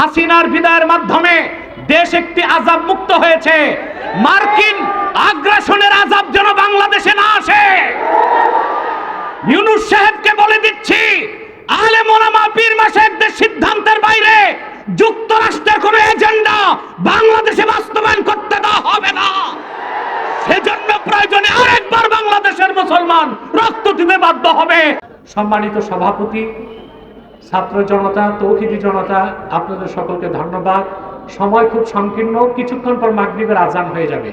হাসিনার বিদায়ের মাধ্যমে দেশ একটি আজাব মুক্ত হয়েছে। মার্কিন আগ্রাসনের আজাব যেন বাংলাদেশে না আসে। ইউনুস সাহেবকে বলে দিচ্ছি আলে মোলামা পীর মাসাহেবদের সিদ্ধান্তের বাইরে যুক্তরাষ্ট্রের কোনো এজেন্ডা বাংলাদেশে বাস্তবায়ন করতে দেওয়া হবে না। সেজন্য প্রয়োজনে আরেকবার বাংলাদেশের মুসলমান রক্ত দিতে বাধ্য হবে। সম্মানিত সভাপতি ছাত্র জনতা, তৌহিদি জনতা, আপনাদের সকলকে ধন্যবাদ। সময় খুব সংকীর্ণ, কিছুক্ষণ পর মাগরিবের আজান হয়ে যাবে।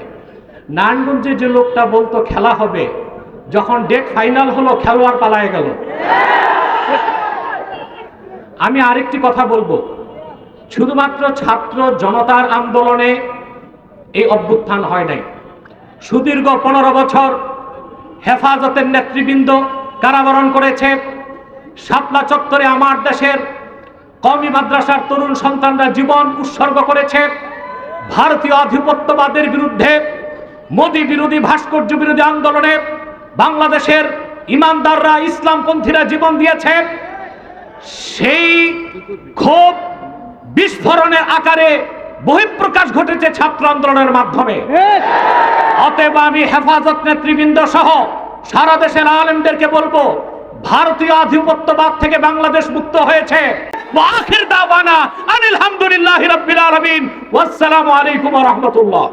নারায়ণগঞ্জে যে লোকটা বলতো, খেলা হবে। যখন ডেট ফাইনাল হলো, খেলোয়াড় পালায় গেল। আমি আরেকটি কথা বলব। শুধুমাত্র ছাত্র জনতার আন্দোলনে এই অভ্যুত্থান হয় নাই। সুদীর্ঘ পনেরো বছর হেফাজতের নেতৃবৃন্দ কারাবরণ করেছে। শাপলা চত্বরে আমার দেশের কমি মাদ্রাসার তরুণ সন্তানরা জীবন উৎসর্গ করেছে। ভারতীয় আধিপত্যবাদের বিরুদ্ধে, মোদী বিরোধী, ভাস্কর্য বিরোধী আন্দোলনে বাংলাদেশের ইমানদাররা, ইসলামপন্থীরা জীবন দিয়েছে। সেই ক্ষোভ বিস্ফোরণের আকারে বহিঃপ্রকাশ ঘটেছে ছাত্র আন্দোলনের মাধ্যমে। অতএব আমি হেফাজত নেতৃবৃন্দ সহ সারা দেশের আলেমদেরকে বলব ভারতীয় আধিপত্যবাদ থেকে বাংলাদেশ মুক্ত হয়েছে। আখির দাওয়ানা আনিল আলাইকুম রাহমাতুল্লাহ।